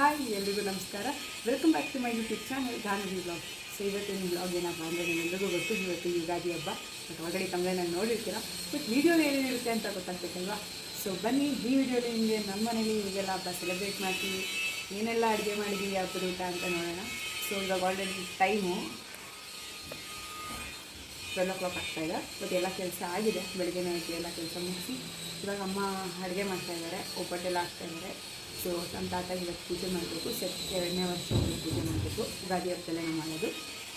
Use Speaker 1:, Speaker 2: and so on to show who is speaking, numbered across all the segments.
Speaker 1: Hi, ಎಲ್ರಿಗೂ ನಮಸ್ಕಾರ. Welcome back to my YouTube channel Gandhi vlog so ಇವತ್ತಿನ vlog ಏನಪ್ಪ ಅಂದರೆ ನಿಮ್ಮೆಲ್ಲರಿಗೂ ಗೊತ್ತು. ಇವತ್ತು ಯುಗಾದಿ ಹಬ್ಬ ಬಟ್ ಒಳಗಡೆ ತಮ್ಮದೇ ನೋಡಿರ್ತೀರ. ಬಟ್ ವೀಡಿಯೋ ಏನೇನಿರುತ್ತೆ ಅಂತ ಗೊತ್ತಾಗ್ಬೇಕಲ್ವಾ? ಸೊ ಬನ್ನಿ, ಈ ವಿಡಿಯೋಲಿ ನಿಮಗೆ ನಮ್ಮ ಮನೇಲಿ ಹೀಗೆಲ್ಲ ಹಬ್ಬ ಸೆಲೆಬ್ರೇಟ್ ಮಾಡ್ತೀವಿ. ಏನೆಲ್ಲ ಅಡುಗೆ ಮಾಡಿದ್ದೀವಿ ಹಬ್ಬದ ಊಟ ಅಂತ ನೋಡೋಣ. ಸೊ ಇವಾಗ already time twelve o'clock ಇದೆ. ಬಟ್ ಎಲ್ಲ ಕೆಲಸ ಆಗಿದೆ. ಬೆಳಗ್ಗೆ ನೈಟ್ ಎಲ್ಲ ಕೆಲಸ ಮುಗಿಸಿ. ಇವಾಗ ಅಮ್ಮ ಅಡುಗೆ ಮಾಡ್ತಾ ಇದ್ದಾರೆ. ಒಬ್ಬಟ್ಟೆಲ್ಲ ಹಾಕ್ತಾ ಇದ್ದಾರೆ. ಸೊ ನಮ್ಮ ತಾತ ಇವತ್ತು ಪೂಜೆ ಮಾಡಬೇಕು, ಸೆಟ್ ಎರಡನೇ ವರ್ಷ ಪೂಜೆ ಮಾಡಬೇಕು ಯುಗಾದಿ ಹಬ್ಬದಲ್ಲೇ ನಾವು ಮಾಡೋದು.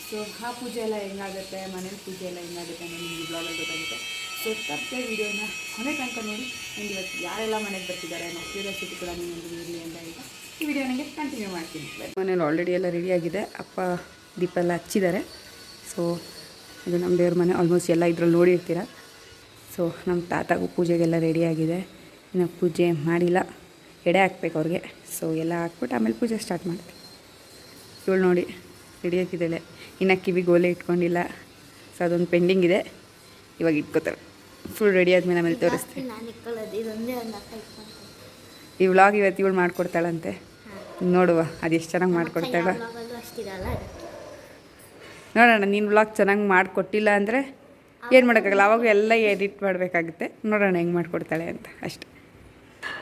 Speaker 1: ಸೊ, ಆ ಪೂಜೆ ಎಲ್ಲ ಹೆಂಗಾಗುತ್ತೆ, ಮನೇಲಿ ಪೂಜೆ ಎಲ್ಲ ಹೆಂಗಾಗುತ್ತೆ ಅನ್ನೋ ನಿಮಗೆ ಬ್ಲಾಗಲ್ಲಿ ಗೊತ್ತಾಗುತ್ತೆ. ಸೊ, ತಪ್ಪದೆ ವೀಡಿಯೋನ ಕೊನೆ ತನಕ ನೋಡಿ ಆ್ಯಂಡ್ ಇವತ್ತು ಯಾರೆಲ್ಲ ಮನೆಗೆ ಬರ್ತಿದ್ದಾರೆ ಅನ್ನೋ ಕ್ಯೂರಿಯಾಸಿಟಿ ಕೂಡ ನಿಮ್ಮೊಂದಿಗೆ ಇರಲಿ ಅಂತ ಈಗ ಈ ವಿಡಿಯೋ ನನಗೆ ಕಂಟಿನ್ಯೂ ಮಾಡ್ತೀನಿ. ಮನೇಲಿ ಆಲ್ರೆಡಿ ಎಲ್ಲ ರೆಡಿಯಾಗಿದೆ ಅಪ್ಪ ದೀಪ ಎಲ್ಲ ಹಚ್ಚಿದ್ದಾರೆ. ಸೊ, ಇದು ನಮ್ಮ ದೇವ್ರ ಮನೆ. ಆಲ್ಮೋಸ್ಟ್ ಎಲ್ಲ ಇದ್ರಲ್ಲಿ ನೋಡಿರ್ತೀರ. ಸೊ, ನಮ್ಮ ತಾತಗೂ ಪೂಜೆಗೆಲ್ಲ ರೆಡಿಯಾಗಿದೆ ಇನ್ನು ಪೂಜೆ ಮಾಡಿಲ್ಲ. ಎಡೆ ಹಾಕ್ಬೇಕು ಅವ್ರಿಗೆ. ಸೊ ಎಲ್ಲ ಹಾಕ್ಬಿಟ್ಟು ಆಮೇಲೆ ಪೂಜೆ ಸ್ಟಾರ್ಟ್ ಮಾಡ್ತೀವಿ. ಇವಳು ನೋಡಿ ರೆಡಿಯಾಗಿದ್ದಾಳೆ ಇನ್ನು ಕಿವಿ ಗೋಲೆ ಇಟ್ಕೊಂಡಿಲ್ಲ. ಸೊ ಅದೊಂದು ಪೆಂಡಿಂಗ್ ಇದೆ. ಇವಾಗ ಇಟ್ಕೋತಾರೆ ಫುಲ್ ರೆಡಿ ಆದಮೇಲೆ ಆಮೇಲೆ ತೋರಿಸ್ತೀನಿ ಈ ವ್ಲಾಗ್ ಇವತ್ತು ಇವಳು ಮಾಡ್ಕೊಡ್ತಾಳಂತೆ. ನೋಡುವ ಅದು ಎಷ್ಟು ಚೆನ್ನಾಗಿ ಮಾಡ್ಕೊಡ್ತಾಳ. ನೋಡೋಣ ನೀನು ವ್ಲಾಗ್ ಚೆನ್ನಾಗಿ ಮಾಡಿಕೊಟ್ಟಿಲ್ಲ ಅಂದರೆ ಏನು ಮಾಡೋಕ್ಕಾಗಲ್ಲ? ಅವಾಗ ಎಲ್ಲ ಎಡಿಟ್ ಮಾಡಬೇಕಾಗುತ್ತೆ. ನೋಡೋಣ ಹೆಂಗೆ ಮಾಡಿಕೊಡ್ತಾಳೆ ಅಂತ. ಅಷ್ಟೆ.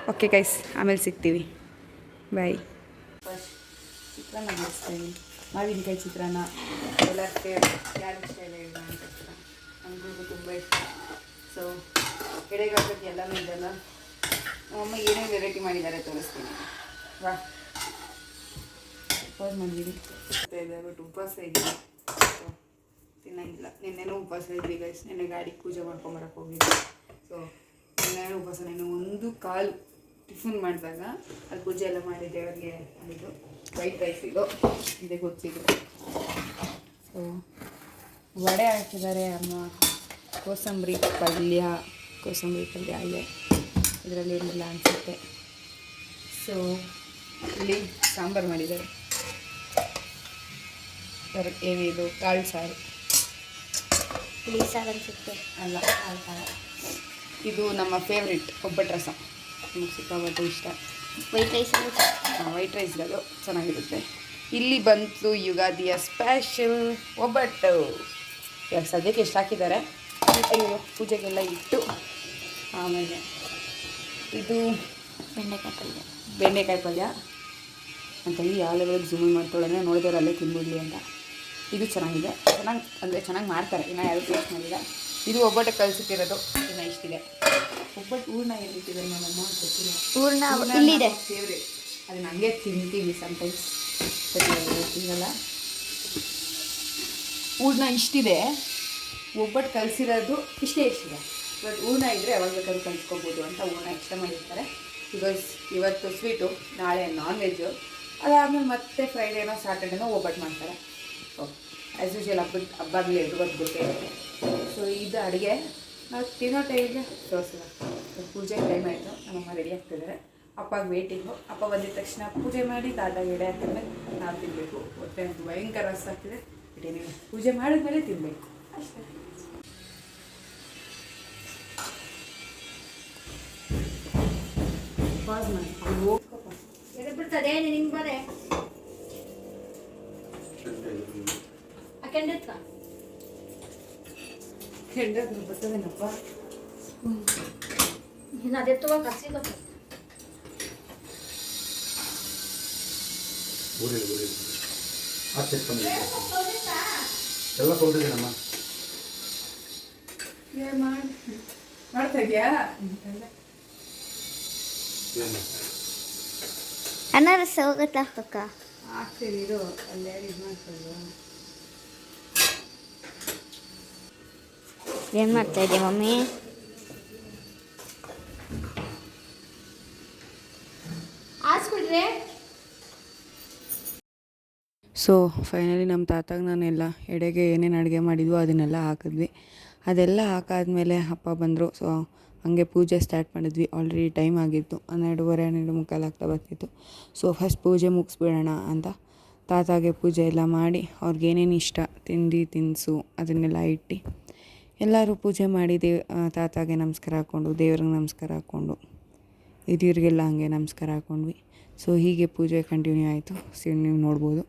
Speaker 1: ಓಕೆ ಗೈಸ್ ಆಮೇಲೆ ಸಿಗ್ತೀವಿ. ಬಾಯ್ ಚಿತ್ರಾನ್ನ ಮಾಡಿಸ್ತೀನಿ ಮಾವಿನಕಾಯಿ ಚಿತ್ರಾನ್ನ. ಎಲ್ಲಕ್ಕೆ ಯಾರು ಇಷ್ಟ ಇಲ್ಲ ಇಲ್ಲ ಅಂತ ನಮಗೂ ತುಂಬ ಇಷ್ಟ. ಸೊ ಎಡೆಗಾಕೋಕ್ಕೆ ಎಲ್ಲನೂ ಇದೆಲ್ಲ. ಅಮ್ಮ ಏನೇ ವೆರೈಟಿ ಮಾಡಿದ್ದಾರೆ ತೋರಿಸ್ತೀನಿ. ವಾ. ಉಪವಾಸ ಮಾಡಿದ್ದೀನಿ ಬಟ್ ಉಪವಾಸ ಇದ್ದೀನಿ ಸೊ ತಿನ್ನಂಗಿಲ್ಲ ನಿನ್ನೆನೂ ಉಪವಾಸ ಇದ್ವಿ ಗೈಸ್ ನಿನ್ನೆ ಗಾಡಿ ಪೂಜೆ ಮಾಡ್ಕೊಂಬರಕ್ಕೆ ಹೋಗಿದ್ವಿ. ಸೊ ನಿನ್ನೆ ಉಪವಾಸ ನೀನು ಒಂದು ಕಾಲು. ಟಿಫನ್ ಮಾಡಿದಾಗ ಅಲ್ಲಿ ಪೂಜೆ ಎಲ್ಲ ಮಾಡಿ ದೇವರಿಗೆ ಇದು ವೈಟ್ ರೈಸ್ ಇದು ಇದೆ ಗೊತ್ತಿದ್ದು ಸೊ ವಡೆ ಹಾಕಿದ್ದಾರೆ ಅಮ್ಮ. ಕೋಸಂಬರಿ ಪಲ್ಯ ಕೋಸಂಬರಿ ಪಲ್ಯ ಇದೆ ಇದರಲ್ಲಿ ಏನಿಲ್ಲ ಅನಿಸುತ್ತೆ. ಸೊ ಇಲ್ಲಿ ಸಾಂಬಾರು ಮಾಡಿದ್ದಾರೆ. ಸರ್ ಏನಿದು ಕಾಳು ಸಾರು.
Speaker 2: ಹುಳಿ ಸಾರು ಅನ್ಸುತ್ತೆ.
Speaker 1: ಅಲ್ಲ ಕಾಳು ಸಾರು. ಇದು ನಮ್ಮ ಫೇವ್ರೆಟ್ ಒಬ್ಬಟ್ಟು ರಸ. ನಮಗೆ ಸಿಕ್ಕಾಪಟ್ಟೆ ಇಷ್ಟ
Speaker 2: ವೈಟ್ ರೈಸ್
Speaker 1: ವೈಟ್ ರೈಸ್ ಅದು ಚೆನ್ನಾಗಿರುತ್ತೆ. ಇಲ್ಲಿ ಬಂತು ಯುಗಾದಿಯ ಸ್ಪೆಷಲ್ ಒಬ್ಬಟ್ಟು. ಇವಾಗ ಸದ್ಯಕ್ಕೆ ಎಷ್ಟು ಹಾಕಿದ್ದಾರೆ? ಪೂಜೆಗೆಲ್ಲ ಇಟ್ಟು ಆಮೇಲೆ ಇದು
Speaker 2: ಬೆಂಡೆಕಾಯಿ ಪಲ್ಯ.
Speaker 1: ಬೆಂಡೆಕಾಯಿ ಪಲ್ಯ. ಅಂತ ಹೇಳಿ ಯಾವ ಲೆವೆಲ್ಗೆ ಝೂಮ್ ಮಾಡ್ಕೊಳ್ಳೋಣ. ನೋಡಿದವ್ರು ಅಲ್ಲೇ ತಿನ್ಬಿಡ್ಲಿ ಅಂತ. ಇದು ಚೆನ್ನಾಗಿದೆ. ಚೆನ್ನಾಗಿ ಅಂದರೆ ಚೆನ್ನಾಗಿ ಮಾಡ್ತಾರೆ. ಇನ್ನೂ ಯಾರು ಟೇಸ್ಟ್ ಮಾಡಿಲ್ಲ. ಇದು ಒಬ್ಬಟ್ಟು ಕಲಿಸುತ್ತಿರೋದು ಇಷ್ಟಿದೆ. ಒಬ್ಬಟ್ಟು ಹೂರ್ಣ ಎಲ್ಲಿಟ್ಟಿದ್ದಾರೆ ನಮ್ಮಮ್ಮ ಗೊತ್ತಿಲ್ಲ.
Speaker 2: ಹೂರ್ಣ ಇಲ್ಲಿದೆ.
Speaker 1: ಫೇವ್ರೇಟ್ ಅದನ್ನ ಹಂಗೆ ತಿಂತೀವಿ ಸಮ್ಟೈಮ್ಸ್ ತಿನ್ನಲ್ಲ ಹೂರ್ಣ ಇಷ್ಟಿದೆ. ಒಬ್ಬಟ್ಟು ಕಲಸಿರೋದು ಇಷ್ಟೇ ಇಷ್ಟಿದೆ. ಬಟ್ ಹೂರ್ಣ ಇದ್ದರೆ ಯಾವಾಗ ಬೇಕಾದ್ರೂ ಕಲಿಸ್ಕೊಬೋದು ಅಂತ ಹೂರ್ಣ ಇಷ್ಟ ಮಾಡಿರ್ತಾರೆ. ಬಿಕಾಸ್ ಇವತ್ತು ಸ್ವೀಟು ನಾಳೆ ನಾನ್ ವೆಜ್ಜು ಅದಾದಮೇಲೆ ಮತ್ತೆ ಫ್ರೈಡೇನೋ ಸ್ಯಾಟರ್ಡೇನೋ ಒಬ್ಬಟ್ಟು ಮಾಡ್ತಾರೆ. ಓಕೆ ಆ್ಯಸ್ ಯೂಶಲ್ ಹಬ್ಬದ ಹಬ್ಬಾಗಲಿ ಎಲ್ರಿಗೂ ಗೊತ್ತೇ ಸೊ ಇದು ಅಡುಗೆ. ನಾವು ತಿನ್ನೋ ಟೈಮಿಗೆ ತೋರಿಸಿಲ್ಲ ಸೊ ಪೂಜೆ ಟೈಮ್ ಆಯಿತು ನಮ್ಮಮ್ಮ ರೆಡಿ ಆಗ್ತಿದ್ದಾರೆ. ಅಪ್ಪಾಗ ವೇಟಿಂಗು ಅಪ್ಪ ಬಂದಿದ ತಕ್ಷಣ ಪೂಜೆ ಮಾಡಿ ದಾದ ಎಡೆ ಹಾಕಿದ್ಮೇಲೆ ನಾವು ತಿನ್ನಬೇಕು ಹೊಟ್ಟೆ ಭಯಂಕರ ರಸ ಆಗ್ತಿದೆ. ನೀವು ಪೂಜೆ ಮಾಡಿದ್ಮೇಲೆ ತಿನ್ನಬೇಕು ಅಷ್ಟೇ. ಪಾಸ್ ಮಾಡಿ.
Speaker 2: ಬಿಡ್ತದೆ ನಿಂಗೆ ಬರೇ ಹಾಕೊಂಡಿರ್ತ
Speaker 1: ಹೆಂಡಾದ್ರು ಬರ್ತದೇನಪ್ಪ
Speaker 2: ಇನ್ನು ಅದೇ ತಗೋ ಕಸಿ ಗೊತ್ತ?
Speaker 3: ಊರಿಲ್ಲ ಊರಿಲ್ಲ ಆಚೆ ಬಂದಿದೆ ಎಲ್ಲ
Speaker 1: ಮಾಡಿ ಮಾಡ್ತಾ ಇದೆಯಾ?
Speaker 2: ಅನಾರಸ ಹೋಗುತ್ತೆ ಅಕ್ಕ?
Speaker 1: ಆಗ್ತೀನಿ ಇದು ಅಲ್ಲೇ ಇದು ಮಾಡ್ಕೊಳ್ಳು
Speaker 2: ಏನು ಮಾಡ್ತಾ ಇದೆಯಾ ಮಮ್ಮಿ?
Speaker 1: ಸೊ ಫೈನಲಿ ನಮ್ಮ ತಾತಾಗ ನಾನೆಲ್ಲ ಎಡೆಗೆ ಏನೇನು ಅಡುಗೆ ಮಾಡಿದ್ವೋ ಅದನ್ನೆಲ್ಲ ಹಾಕಿದ್ವಿ. ಅದೆಲ್ಲ ಹಾಕಾದ್ಮೇಲೆ ಅಪ್ಪ ಬಂದರು. ಸೊ ಹಂಗೆ ಪೂಜೆ ಸ್ಟಾರ್ಟ್ ಮಾಡಿದ್ವಿ. ಆಲ್ರೆಡಿ ಟೈಮ್ ಆಗಿತ್ತು. ಹನ್ನೆರಡುವರೆ ಹನ್ನೆರಡು ಮುಕ್ಕಾಲು ಆಗ್ತಾ ಬರ್ತಿತ್ತು ಸೊ ಫಸ್ಟ್ ಪೂಜೆ ಮುಗಿಸ್ಬಿಡೋಣ ಅಂತ ತಾತಾಗೆ ಪೂಜೆ ಎಲ್ಲ ಮಾಡಿ ಅವ್ರಿಗೇನೇನು ಇಷ್ಟ ತಿಂಡಿ ತಿನಿಸು ಅದನ್ನೆಲ್ಲ ಇಟ್ಟು ಎಲ್ಲರೂ ಪೂಜೆ ಮಾಡಿ ದೇವ್ ತಾತಾಗೆ ನಮಸ್ಕಾರ ಹಾಕ್ಕೊಂಡು, ದೇವ್ರಿಗೆ ನಮಸ್ಕಾರ ಹಾಕ್ಕೊಂಡು, ಹಿರಿಯರಿಗೆಲ್ಲ ಹಾಗೆ ನಮಸ್ಕಾರ ಹಾಕ್ಕೊಂಡ್ವಿ. ಸೊ ಹೀಗೆ ಪೂಜೆ ಕಂಟಿನ್ಯೂ ಆಯಿತು. ಸೊ ನೀವು ನೋಡ್ಬೋದು.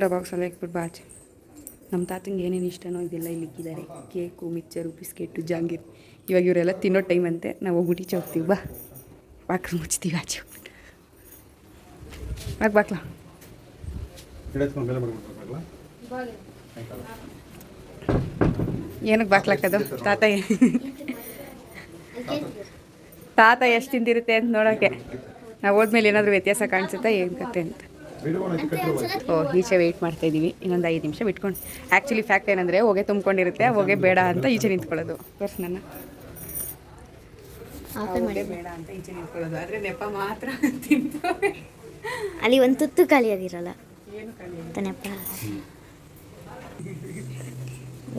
Speaker 1: ಬಾಕ್ಸಲ್ಲಿ ಇಟ್ಬಿಟ್ಟು ಬಾಚೆ ನಮ್ಮ ತಾತಂಗೆ ಏನೇನು ಇಷ್ಟನೋ ಇದೆಲ್ಲ ಇಲ್ಲಿ ಇಕ್ಕಿದ್ದಾರೆ. ಕೇಕು ಮಿಕ್ಚರು ಬಿಸ್ಕೆಟು ಜಾಂಗೀರ್. ಇವಾಗ ಇವರೆಲ್ಲ ತಿನ್ನೋ ಟೈಮ್ ಅಂತೆ. ನಾವು ಹೋಗ್ಬಿಟ್ಟು ಈಚೆ ಹೋಗ್ತೀವಿ. ಬಾ. ಬಾಕ್ಲು ಮುಚ್ತೀವಿ ಆಚೆ ಹೋಗ್ಬಿಟ್ಟು. ಬಾಕ್ ಬಾಕ್ಲಾ? ಏನಕ್ಕೆ ಬಾಕ್ಲಾಕದು ತಾತ ತಾತ ಎಷ್ಟು ತಿಂದಿರುತ್ತೆ ಅಂತ ನೋಡೋಕ್ಕೆ ನಾವು ಹೋದ್ಮೇಲೆ ಏನಾದರೂ ವ್ಯತ್ಯಾಸ ಕಾಣಿಸುತ್ತಾ ಏನು ಕತೆ ಅಂತ. ಓ ಈಚೆ ವೆಯ್ಟ್ ಮಾಡ್ತಾ ಇದ್ದೀವಿ ಇನ್ನೊಂದು ಐದು ನಿಮಿಷ ಬಿಟ್ಕೊಂಡು. ಆ್ಯಕ್ಚುಲಿ ಫ್ಯಾಕ್ಟ್ ಏನಂದರೆ ಹೊಗೆ ತುಂಬ್ಕೊಂಡಿರುತ್ತೆ ಹೋಗೆ ಬೇಡ ಅಂತ ಈಚೆ ನಿಂತ್ಕೊಳ್ಳೋದು. ಬರ್ಸ್ ನನ್ನ. ಬೇಡ ಅಂತ ಈಚೆ ನಿಂತ್ಕೊಳ್ಳೋದು. ಆದರೆ ನೆಪ ಮಾತ್ರ ತಿಂತವೆ.
Speaker 2: ಅಲ್ಲಿ ಒಂದು ತುತ್ತು ಖಾಲಿಯಾಗಿರಲ್ಲ ತಾನೆಪ್ಪ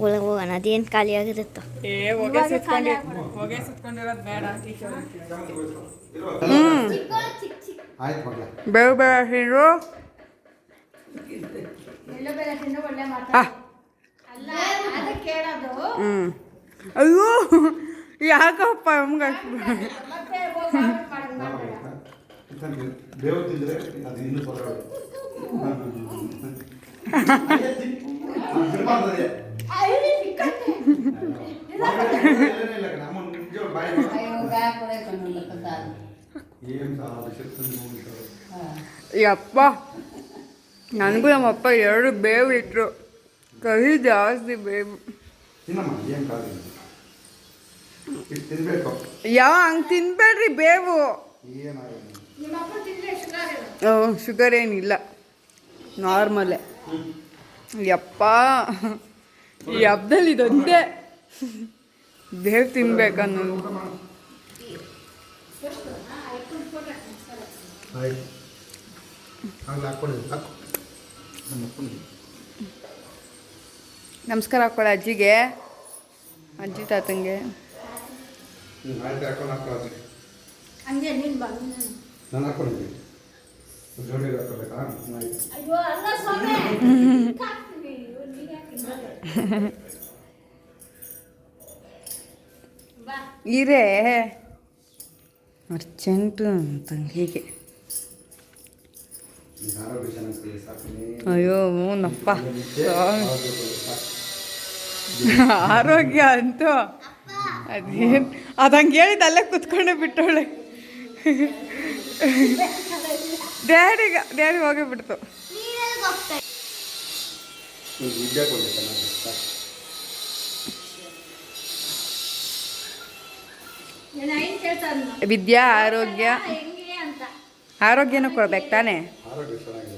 Speaker 2: ಒಳಗೆ ಹೋಗೋಣ ಅದೇನು ಖಾಲಿಯಾಗಿರುತ್ತೋ
Speaker 1: ಹೊಗೆ ಸುತ್ಕೊಂಡಿರೋದು ಬೇಡ ಬೇವು ಬೇಡ ತಿಂದ್ರು? ಅಯ್ಯೋ ಯಾಕಪ್ಪ ನಮ್ಗೆ ಯಪ್ಪ. ನನಗೂ ನಮ್ಮಪ್ಪ ಎರಡು ಬೇವು ಇಟ್ರು. ಕಹಿ ಜಾಸ್ತಿ ಬೇವು. ಯಾವ ಹಂಗೆ ತಿನ್ಬೇಡ್ರಿ ಬೇವು? ಶುಗರ್ ಏನಿಲ್ಲ. ನಾರ್ಮಲ್ಲೇ ಯಪ್ಪ. ಈ ಹಬ್ಬದಲ್ಲಿ ಇದೊಂದೇ ಬೇವು ತಿನ್ಬೇಕನ್ನೋದು ನಮಸ್ಕಾರ ಹಾಕೊಳ್ಳೋ ಅಜ್ಜಿಗೆ. ಅಜ್ಜಿ ತಾತಂಗೆ.
Speaker 3: ಹ್ಞೂ
Speaker 1: ಇರೇ. ಅರ್ಜೆಂಟು ಅಂತ ಹೀಗೆ
Speaker 3: ಈಗ ಆರೋಗ್ಯ ಚೆನ್ನಾಗಿ ಸಾಕು
Speaker 1: ಅಯ್ಯೋ ಹ್ಞೂನಪ್ಪ ಆರೋಗ್ಯ ಅಂತೂ. ಅದೇನು? ಅದಂಗೆ ಹೇಳಿದ ಅಲ್ಲೇ ಕುತ್ಕೊಂಡೆ ಬಿಟ್ಟವಳೆ ಡ್ಯಾಡಿಗ ಡ್ಯಾಡಿ ಹೋಗೇ ಬಿಡ್ತು.
Speaker 3: ವಿದ್ಯೆ
Speaker 1: ಆರೋಗ್ಯ
Speaker 4: ಹೆಂಗೆ ಅಂತ?
Speaker 1: ಆರೋಗ್ಯನೂ ಕೊಡ್ಬೇಕು ತಾನೇ?
Speaker 3: ಆರೋಗ್ಯ ಚೆನ್ನಾಗಿದೆ.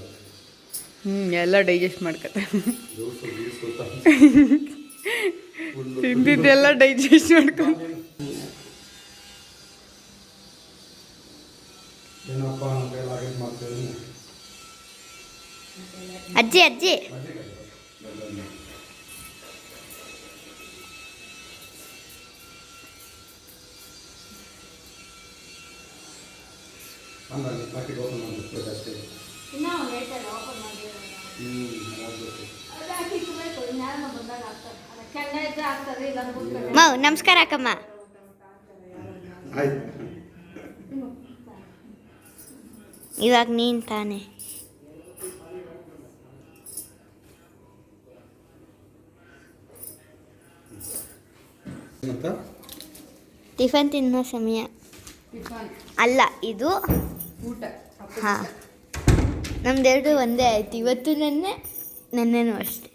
Speaker 1: ಹ್ಞೂ ಎಲ್ಲ ಡೈಜೆಸ್ಟ್
Speaker 3: ಮಾಡ್ಕೊತ
Speaker 1: ತಿಂದಿದ್ದೆಲ್ಲ ಡೈಜೆಸ್ಟ್
Speaker 3: ಮಾಡ್ಕೊ
Speaker 2: ಅಜ್ಜಿ ಅಜ್ಜಿ.
Speaker 3: ಕೆಂಡ ಪ್ಯಾಕೆಟ್ ಓಪನ್
Speaker 4: ಇಲ್ಲ ಅಷ್ಟೇ.
Speaker 2: ಮಾವ್ ನಮಸ್ಕಾರ ಅಕ್ಕಮ್ಮ. ಇವಾಗ ನೀನು ತಾನೆ. ಟಿಫನ್ ತಿನ್ನೋ ಸಮಯ. ಅಲ್ಲ ಇದು ಹಾಂ. ನಮ್ದೆರಡು ಒಂದೇ ಆಯ್ತು. ಇವತ್ತು ನೆನ್ನೆ ನೆನ್ನೆನೂ ಅಷ್ಟೆ.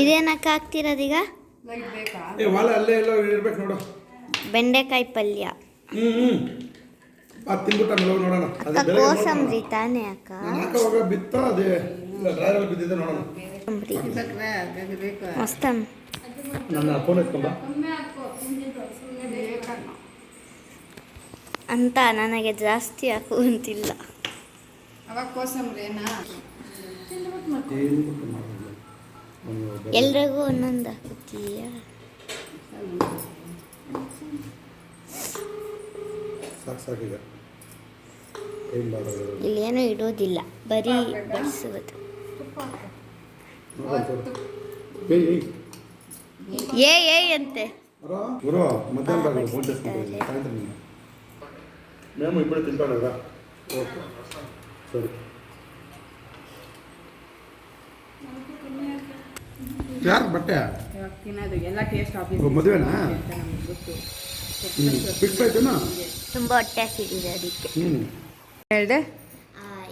Speaker 2: ಇದೇನಕ್ಕ ಹಾಕ್ತಿರೋದೀಗ?
Speaker 1: ಬೇಕಾ?
Speaker 3: ಏ ವಾಲ ಅಲ್ಲೇ ಎಲ್ಲ ಇರ್ಬೇಕು ನೋಡು.
Speaker 2: ಬೆಂಡೆಕಾಯಿ ಪಲ್ಯ. ಅಕ್ಕ ಕೋಸಂಬರಿ ತಾನೇ ಅಕ್ಕ?
Speaker 3: ನಾನು
Speaker 2: ಅಂತ ನನಗೆ ಜಾಸ್ತಿ ಆಗುವಂತಿಲ್ಲ.
Speaker 1: ಅವಾಗ ಕೋಸಂಬ್ರಿನಾ
Speaker 2: ಎಲ್ರಿಗೂ ಒಂದೊಂದು ಹಾಕುತ್ತೀಯ ಇಲ್ಲೇನು ಇಡೋದಿಲ್ಲ ಬರೀ ಬಡಿಸುವುದು ಏ ಏ ಅಂತೆ.
Speaker 3: మేము ఇప్పుడే తింటాడు కదా ఓకే సరే ಯಾರು ಬಟ್ಟೆ
Speaker 1: ಇವಾಗ ತಿನ್ನೋದು ಎಲ್ಲ ಟೇಸ್ಟ್ ಆಫೀಸ್
Speaker 3: ಓ, ಮದುವೆನಾ? ಹ್ಞೂ ಫಿಕ್ಸ್ ಆಯ್ತೇನಾ
Speaker 2: ತುಂಬ ಹೊಟ್ಟೆ ಹಸಿದಿದೆ ಅದಕ್ಕೆ
Speaker 3: ಹ್ಞೂ
Speaker 1: ಹೇಳ್ದೆ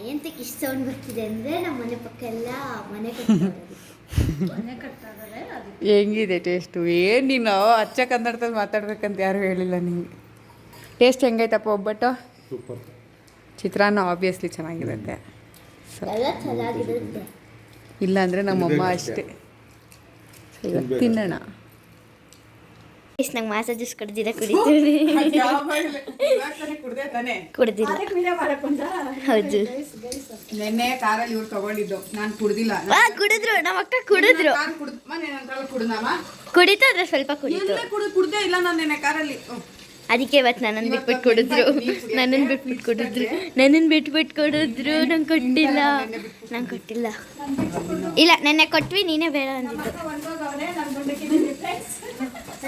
Speaker 2: ಎಂತಕ್ಕೆ ಇಷ್ಟು ಸೌಂಡ್ ಬರ್ತಿದೆ ಅಂದರೆ ನಮ್ಮ ಮನೆ ಪಕ್ಕ ಎಲ್ಲ ಮನೆ ಕಟ್ತಾರೆ
Speaker 4: ಮನೆ ಕಟ್ತಾ ಇದ್ದಾರೆ ಅದಕ್ಕೆ
Speaker 1: ಹೆಂಗಿದೆ ಟೇಸ್ಟು ಏನು ನೀನು ಅಚ್ಚ ಕನ್ನಡದಲ್ಲಿ ಮಾತಾಡ್ಬೇಕಂತ ಯಾರು ಹೇಳಿಲ್ಲ ನಿಂಗೆ ಟೇಸ್ಟ್ ಹೆಂಗೈತಪ್ಪ ಒಬ್ಬಟ್ಟು?
Speaker 3: ಸೂಪರ್
Speaker 1: ಚಿತ್ರಾನ್ನ ಆಬ್ವಿಯಸ್ಲಿ ಚೆನ್ನಾಗಿರುತ್ತೆ.
Speaker 2: ಎಲ್ಲ ಚೆನ್ನಾಗಿರುತ್ತೆ.
Speaker 1: ಇಲ್ಲ ಅಂದರೆ ನಮ್ಮಮ್ಮ ಅಷ್ಟೇ. ತಿನ್ನೋಣ.
Speaker 2: ಇಷ್ಟು ನಂಗೆ ಮಾಸ ಜ್ಯೂಸ್ ಕುಡ್ದಿರ ಕುಡಿತೀವಿ ಕುಡ್ದಿಲ್ಲ. ಹೌದು.
Speaker 1: ನೆನ್ನೆ ಕಾರಲ್ಲಿ ಇವ್ರು ತಗೊಂಡಿದ್ದು. ನಾನು ಕುಡ್ದಿಲ್ಲ.
Speaker 2: ಕುಡಿದ್ರು. ನಮ್ಮ ಅಕ್ಕ ಕುಡಿದ್ರು.
Speaker 1: ಕುಡ್ದಮ್ಮ
Speaker 2: ಕುಡಿತಾ ಅದ್ರ ಸ್ವಲ್ಪ ಕುಡಿತು.
Speaker 1: ಕುಡ್ದೇ ಇಲ್ಲ ನಾನು ನೆನ್ನೆ ಕಾರಲ್ಲಿ.
Speaker 2: ಅದಕ್ಕೆ ಇವತ್ತು ನನ್ನನ್ನು ಬಿಟ್ಬಿಟ್ಟು ಕೊಡಿದ್ರು. ನನ್ನನ್ನು ಬಿಟ್ಬಿಟ್ಟು ಕೊಡಿದ್ರು. ನನ್ನನ್ನು ಬಿಟ್ಬಿಟ್ಟು ಕೊಡಿದ್ರು. ನಂಗೆ ಕೊಟ್ಟಿಲ್ಲ. ನಂಗೆ ಕೊಟ್ಟಿಲ್ಲ. ಇಲ್ಲ ನೆನ್ನೆ ಕೊಟ್ವಿ ನೀನೇ ಬೇಡ ಅಂದಿದ್ದು.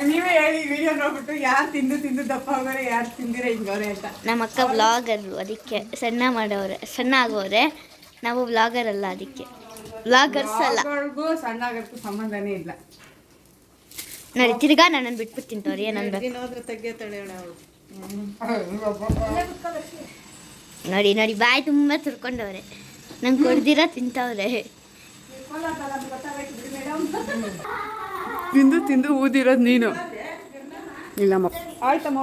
Speaker 1: ನೀವೇ ಹೇಳಿ ವಿಡಿಯೋ ನೋಡ್ಬಿಟ್ಟು ಯಾರು ತಿಂದು ತಿಂದು ದಪ್ಪ ಹೋಗೋರೆ ಯಾರು ತಿಂದಿರ ಹಿಂಗವ್ರೆ ಅಂತ.
Speaker 2: ನಮ್ಮ ಅಕ್ಕ ವ್ಲಾಗರು ಅದಕ್ಕೆ ಸಣ್ಣ ಮಾಡೋರೆ ಸಣ್ಣ ಆಗೋರೆ ನಾವು ವ್ಲಾಗರ್ ಅಲ್ಲ ಅದಕ್ಕೆ. ವ್ಲಾಗರ್ಸ್ ಅಲ್ಲ.
Speaker 1: ಸಣ್ಣ ಆಗೋಕ್ಕೂ ಸಂಬಂಧನೇ ಇಲ್ಲ.
Speaker 2: ನೋಡಿ ತಿರ್ಗಾ ನನ್ನನ್ನು ಬಿಟ್ಬಿಟ್ಟು ತಿಂತವ್ರಿ ಏನಂದ್ರೆ. ನೋಡಿ ನೋಡಿ ಬಾಯಿ ತುಂಬ ತುರ್ಕೊಂಡವ್ರೆ. ನಂಗೆ ಕೊಡ್ದಿರ ತಿಂತಾವ್ರೆ.
Speaker 1: ತಿಂದು ತಿಂದು ಊದಿರೋದು ನೀನು. ಇಲ್ಲಮ್ಮ. ಆಯ್ತಮ್ಮ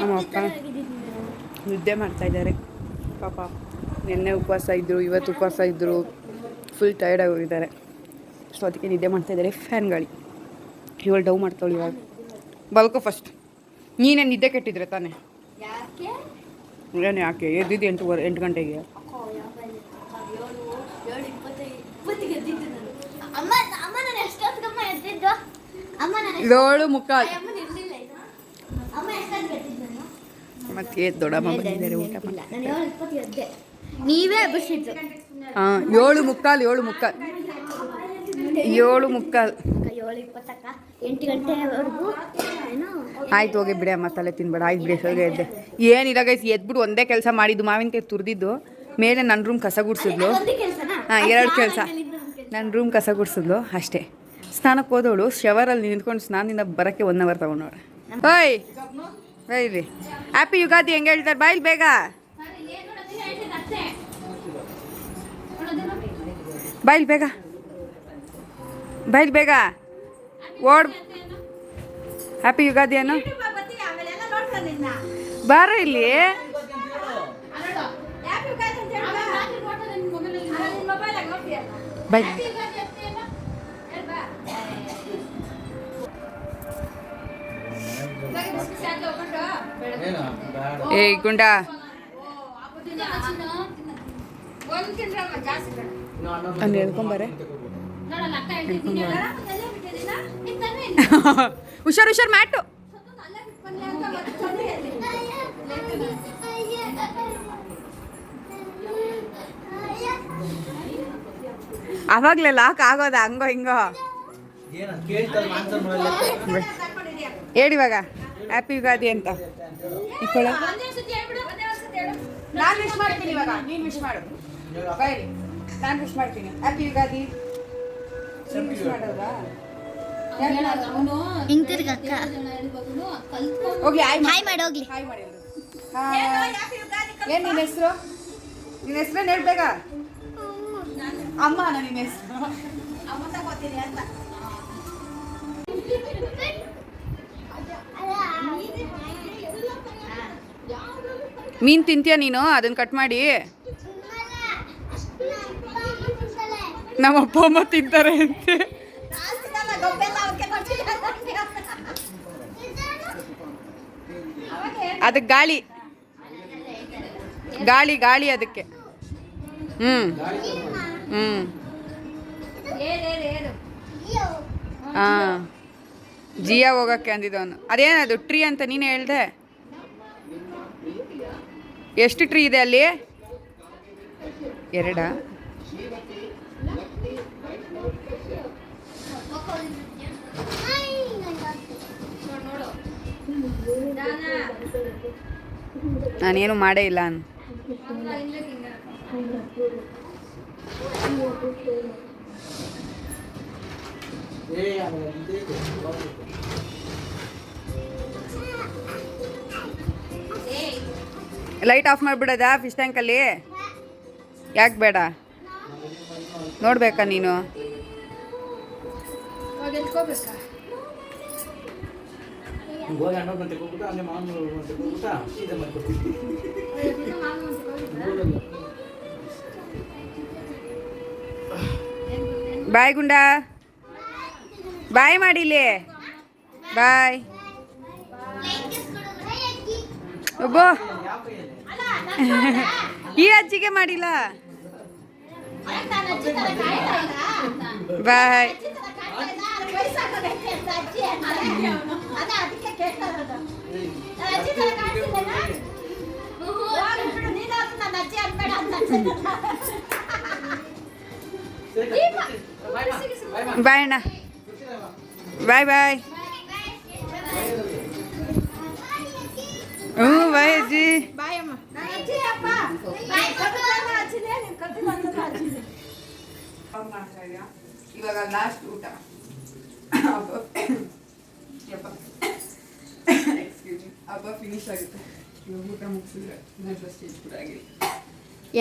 Speaker 1: ನಮ್ಮ ಅಪ್ಪ. ನಿದ್ದೆ ಮಾಡ್ತಾ ಇದ್ದಾರೆ. ಪಾಪ ನಿನ್ನೆ ಉಪವಾಸ ಇದ್ದರು ಇವತ್ತು ಉಪವಾಸ ಇದ್ದರು ಫುಲ್ ಟೈರ್ಡ್ ಹೋಗಿದ್ದಾರೆ. ಸೊ ಅದಕ್ಕೆ ನಿದ್ದೆ ಮಾಡ್ತಾ ಇದ್ದಾರೆ. ಫ್ಯಾನ್ ಗಾಳಿ. ಇವಳು ಡವ್ ಮಾಡ್ತಾಳು ಇವಾಗ. ಬಲ್ಕೋ ಫಸ್ಟ್ ನೀನೇ ನಿದ್ದೆ ಕೆಟ್ಟಿದ್ರೆ ತಾನೇ.
Speaker 4: ಯಾಕೆ?
Speaker 1: ಏನು ಯಾಕೆ? ಎದ್ದಿದ್ದು ಎಂಟುವರೆ ಎಂಟು ಗಂಟೆಗೆ.
Speaker 2: ಅಮ್ಮ ಅಮ್ಮ ನಾನು ಎಷ್ಟೊತ್ತಿಗಮ್ಮ ಎದ್ದಿದ್ದು? ಅಮ್ಮ ನಾನು
Speaker 1: ಏಳು
Speaker 4: ನಾನು?
Speaker 1: ಮತ್ತೆ ದೊಡ್ಡಮ್ಮ ಬಂದಿದ್ದಾರೆ ಊಟ
Speaker 2: ನೀವೇ
Speaker 1: ಹಾಂ ಏಳು ಮುಕ್ಕಾಲು ಏಳು ಮುಕ್ಕಾಲು. ಏಳು ಮುಕ್ಕಾಲು.
Speaker 4: ಏಳು ಇಪ್ಪತ್ತಕ್ಕ? ಎಂಟು ಗಂಟೆವರೆಗೂ ಏನು
Speaker 1: ಆಯ್ತು ಹೋಗಿ ಬಿಡಿ ಅಮ್ಮ ತಲೆ ತಿನ್ಬೇಡ ಆಯ್ತು ಬಿಡಿ ಹೋಗಿ ಎದ್ದೆ. ಏನಿಲ್ಲ ಗೈಸ್ ಎದ್ಬಿಟ್ಟು ಒಂದೇ ಕೆಲಸ ಮಾಡಿದ್ದು ಮಾವಿನಕಾಯಿ ತುರಿದಿದ್ದು ಮೇಲೆ ನನ್ನ ರೂಮ್ ಕಸ ಗುಡಿಸಿದ್ಲು. ಹಾಂ ಎರಡು ಕೆಲಸ. ನನ್ನ ರೂಮ್ ಕಸ ಗುಡಿಸಿದ್ಲು ಅಷ್ಟೇ. ಸ್ನಾನಕ್ಕೆ ಹೋದವಳು ಶವರಲ್ಲಿ ನಿಂತ್ಕೊಂಡು ಸ್ನಾನದಿಂದ ಬರೋಕ್ಕೆ ಒನ್ ಅವರ್ ತಗೊಂಡವಳೆ. ಓಯ್ ಬೈರಿ ಹ್ಯಾಪಿ ಯುಗಾದಿ ಹೆಂಗೆ ಹೇಳ್ತಾರೆ? ಬಾಯ್ ಬೇಗ. ಬಾಯ್ ಬೇಗ. ಬೈಲ್ ಬೇಗ. ಓಡ್ ಹ್ಯಾಪಿ ಯುಗಾದಿ ಏನು ಬಾರ ಇಲ್ಲಿ. ಬಾಯ್ ಏ ಗುಂಡ. ಅಲ್ಲಿ ಹೇಳ್ಕೊಂಬಾರೆ ಹುಷಾರ್ ಹುಷಾರ್ ಮ್ಯಾಟು ಅವಾಗ್ಲೇ ಲಾಕ್ ಆಗೋದ? ಹಂಗೋ ಹಿಂಗೋ? ಹೇಳಿವಾಗ ಹ್ಯಾಪಿ ಯುಗಾದಿ ಅಂತ. ಇಕ್ಕೊಳ್ಳ ನಾನು ವಿಶ್ ಮಾಡ್ತೀನಿ ಇವಾಗ. ನೀನು ವಿಶ್ ಮಾಡು. ಬೈರಿ ನಾನು ವಿಶ್ ಮಾಡ್ತೀನಿ. ಹ್ಯಾಪಿ ಯುಗಾದಿ. ನೀನು ವಿಶ್ ಮಾಡೋದಾ?
Speaker 2: ಹಿಂಗ್
Speaker 1: ಹೋಗ್ಲಿ.
Speaker 2: ಹಾಯ್
Speaker 1: ಮಾಡಿ ಏನು ನಿನ್ನ ಹೆಸರು? ನಿನ್ನ ಹೆಸರೇನು ಹೇಳ್ಬೇಕ ಅಮ್ಮ ನಿನ್ನ ಹೆಸರು. ಮೀನು ತಿಂತೀಯ ನೀನು? ಅದನ್ನ ಕಟ್ ಮಾಡಿ. ನಮ್ಮ ಅಪ್ಪ ಅಮ್ಮ ತಿಂತಾರೆ. ಅಂತೆ. ಅದಕ್ಕೆ ಗಾಳಿ. ಗಾಳಿ ಗಾಳಿ ಅದಕ್ಕೆ. ಹ್ಞೂ ಹ್ಞೂ ಹಾಂ ಜಿಯಾ ಹೋಗಕ್ಕೆ ಅಂದಿದ್ದವನು ಅದೇನದು, ಟ್ರೀ ಅಂತ ನೀನೇ ಹೇಳ್ದೆ? ಎಷ್ಟು ಟ್ರೀ ಇದೆ ಅಲ್ಲಿ? ಎರಡಾ? ನಾನೇನು ಮಾಡೇ ಇಲ್ಲ ಲೈಟ್ ಆಫ್ ಮಾಡಿಬಿಡೋದಾ ಫಿಶ್ ಟ್ಯಾಂಕಲ್ಲಿ ಯಾಕೆ ಬೇಡ? ನೋಡ್ಬೇಕಾ ನೀನು?
Speaker 3: ಹೋಗಿ ಹಣ್ಣು ಅಂತ ಹೋಗ್ಬಿಟ್ಟು ಹಂಗೆ ಮಾವಿನ ಅಂತ ಹೋಗ್ಬಿಟ್ಟು ಸೀದಾ ಮಾಡ್ಕೊಡ್ತೀನಿ
Speaker 1: ಬಾಯ್ ಗುಂಡ. ಬಾಯ್ ಮಾಡಿಲಿ ಬಾಯ್. ಒಬ್ಬ. ಈ ಅಜ್ಜಿಗೆ ಮಾಡಿಲ್ಲ. ಬಾಯ್. ಬಾಯ್ ಅಣ್ಣ ಬಾಯ್ ಬಾಯ್ ಹ್ಞೂ ಬಾಯ್ ಅಜ್ಜಿ ಇವಾಗ ಲಾಸ್ಟ್ ಊಟ ಎಕ್ಸ್ಕ್ಯೂಸ್ ಹಬ್ಬ ಫಿನಿಶ್ ಆಗುತ್ತೆ ಇವಾಗ ಊಟ ಮುಗಿಸಿದ್ರೆ ಇನ್ನೊಂದು ಡ್ರೆಸ್ ಚೇಂಜ್ ಕೂಡ ಆಗಿದೆ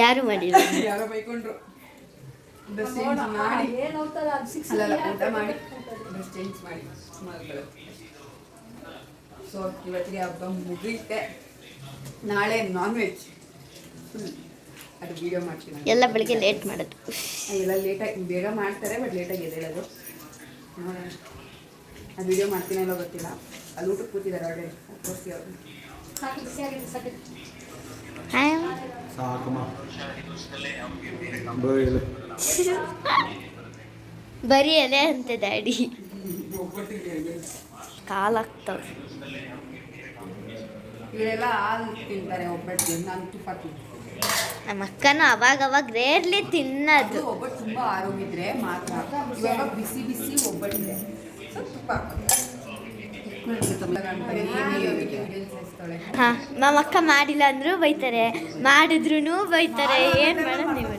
Speaker 2: ಯಾರು ಮಾಡಿಲ್ಲ?
Speaker 1: ಯಾರೋ ಬೈಕೊಂಡ್ರು. ಡ್ರೆಸ್ ಚೇಂಜ್ ಮಾಡಿ. ಅಲ್ಲಲ್ಲ ಊಟ ಮಾಡಿ. ಡ್ರೆಸ್ ಚೇಂಜ್ ಮಾಡಿ. ಸೊ ಇವತ್ತಿಗೆ ಹಬ್ಬ ಮುಗಿಯುತ್ತೆ ನಾಳೆ ನಾನ್ ವೆಜ್ ಫುಲ್ ಅದು ವಿಡಿಯೋ ಮಾಡ್ತೀನಿ
Speaker 2: ಎಲ್ಲ ಬೆಳಿಗ್ಗೆ ಲೇಟ್ ಮಾಡೋದು.
Speaker 1: ಎಲ್ಲ ಲೇಟಾಗಿ ಬೇಗ ಮಾಡ್ತಾರೆ ಬಟ್ ಲೇಟಾಗಿ ಎದ್ದೇಳೋದು. ನೋಡೋಣ. ಅದು ವಿಡಿಯೋ ಮಾಡ್ತೀನಿ ಅಲ್ಲೋ ಗೊತ್ತಿಲ್ಲ. ಅಲ್ಲಿ ಊಟಕ್ಕೆ ಕೂತಿದ್ದಾರೆ ಅವಳೆ ತೋರಿಸಿ
Speaker 2: ಬರೀ ಎಲೆ ಅಂತ ಡ್ಯಾಡಿ. ಕಾಲಾಗ್ತವೆ.
Speaker 1: ಇವರೆಲ್ಲ ಹಾಲು ತಿಂತಾರೆ ಒಬ್ಬಟ್ಟಿಗೆ ನಾನು ತುಪ್ಪ ತಿಂತೀನಿ
Speaker 2: ನಮ್ಮ ಅಕ್ಕನ ಅವಾಗ ಅವಾಗ ರೇರ್ಲಿ ತಿನ್ನೋದು.
Speaker 1: ಅದು ಒಬ್ಬಟ್ಟು ತುಂಬ ಆರೋಗಿದ್ರೆ ಮಾತ್ರ. ಇವಾಗ ಬಿಸಿ ಬಿಸಿ ಒಬ್ಬಟ್ಟಿದೆ ಸೊ ತುಪ್ಪ ಹಾಕ್ತಾರೆ.
Speaker 2: ಹಾ ನಮ್ಮ ಅಕ್ಕ ಮಾಡಿಲ್ಲ ಅಂದ್ರು ಬೈತಾರೆ. ಮಾಡಿದ್ರು ಬೈತಾರೆ. ಏನ್ ಮಾಡೋದು ನೀವು?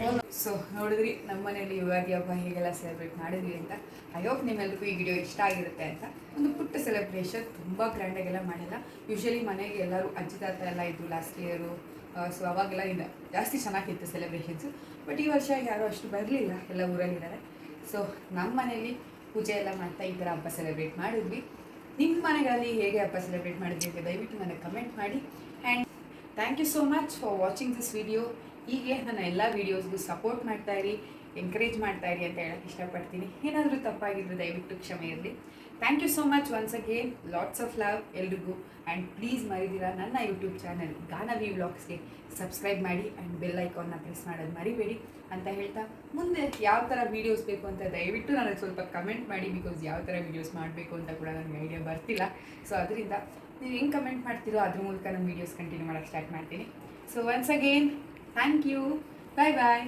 Speaker 1: ಇವಾಗ ಸೊ ನೋಡಿದ್ರಿ ನಮ್ಮ ಮನೇಲಿ ಯುಗಾದಿ ಹಬ್ಬ ಹೇಗೆಲ್ಲ ಸೆಲೆಬ್ರೇಟ್ ಮಾಡಿದ್ವಿ ಅಂತ. ಐ ಹೋಪ್ ನಿಮ್ಮೆಲ್ಲರಿಗೂ ಈ ವಿಡಿಯೋ ಇಷ್ಟ ಆಗಿರುತ್ತೆ ಅಂತ. ಒಂದು ಪುಟ್ಟ ಸೆಲೆಬ್ರೇಷನ್ ತುಂಬ ಗ್ರ್ಯಾಂಡಾಗೆಲ್ಲ ಮಾಡಿಲ್ಲ. ಯೂಶಲಿ ಮನೆಗೆ ಎಲ್ಲರೂ ಅಜ್ಜಿ ತಾತ ಎಲ್ಲ ಇದ್ದು ಲಾಸ್ಟ್ ಇಯರು ಸೊ ಅವಾಗೆಲ್ಲ ಇಲ್ಲ ಜಾಸ್ತಿ ಚೆನ್ನಾಗಿತ್ತು ಸೆಲೆಬ್ರೇಷನ್ಸು ಬಟ್ ಈ ವರ್ಷ ಯಾರು ಅಷ್ಟು ಬರಲಿಲ್ಲ. ಎಲ್ಲ ಊರಲ್ಲಿದ್ದಾರೆ. ಸೊ ನಮ್ಮ ಮನೇಲಿ ಪೂಜೆ ಎಲ್ಲ ಮಾಡ್ತಾ ಈ ಥರ ಹಬ್ಬ ಸೆಲೆಬ್ರೇಟ್ ಮಾಡಿದ್ವಿ. ನಿಮ್ಮ ಮನೆಗಳಲ್ಲಿ ಹೇಗೆ ಹಬ್ಬ ಸೆಲೆಬ್ರೇಟ್ ಮಾಡಿದ್ವಿ ಅಂತ ದಯವಿಟ್ಟು ನನಗೆ ಕಮೆಂಟ್ ಮಾಡಿ. And thank you so much for watching this video ಹೀಗೆ ನನ್ನ ಎಲ್ಲ ವೀಡಿಯೋಸ್ಗೂ ಸಪೋರ್ಟ್ ಮಾಡ್ತಾ ಇರಿ ಎಂಕರೇಜ್ ಮಾಡ್ತಾ ಇರಿ ಅಂತ ಹೇಳಕ್ಕೆ ಇಷ್ಟಪಡ್ತೀನಿ. ಏನಾದರೂ ತಪ್ಪಾಗಿದ್ದರೆ ದಯವಿಟ್ಟು ಕ್ಷಮೆ ಇರಲಿ thank you so much once again lots of love ಎಲ್ರಿಗೂ ಆ್ಯಂಡ್ ಪ್ಲೀಸ್ ಮರಿದಿರ ನನ್ನ ಯೂಟ್ಯೂಬ್ ಚಾನಲ್ ಗಾನವಿ ವ್ಲಾಗ್ಸ್ಗೆ ಸಬ್ಸ್ಕ್ರೈಬ್ ಮಾಡಿ ಆ್ಯಂಡ್ ಬೆಲ್ ಐಕಾನ್ನ ಪ್ರೆಸ್ ಮಾಡೋದು ಮರಿಬೇಡಿ ಅಂತ ಹೇಳ್ತಾ ಮುಂದೆ ಯಾವ ಥರ ವೀಡಿಯೋಸ್ ಬೇಕು ಅಂತ ದಯವಿಟ್ಟು ನನಗೆ ಸ್ವಲ್ಪ ಕಮೆಂಟ್ ಮಾಡಿ ಬಿಕಾಸ್ ಯಾವ ಥರ ವೀಡಿಯೋಸ್ ಮಾಡಬೇಕು ಅಂತ ಕೂಡ ನನಗೆ ಐಡಿಯಾ ಬರ್ತಿಲ್ಲ. ಸೊ ಅದರಿಂದ ನೀವು ಹೆಂಗೆ ಕಮೆಂಟ್ ಮಾಡ್ತೀರೋ ಅದ್ರ ಮೂಲಕ ನಾನು ವೀಡಿಯೋಸ್ ಕಂಟಿನ್ಯೂ ಮಾಡೋಕ್ಕೆ ಸ್ಟಾರ್ಟ್ ಮಾಡ್ತೀನಿ. So once again thank you bye bye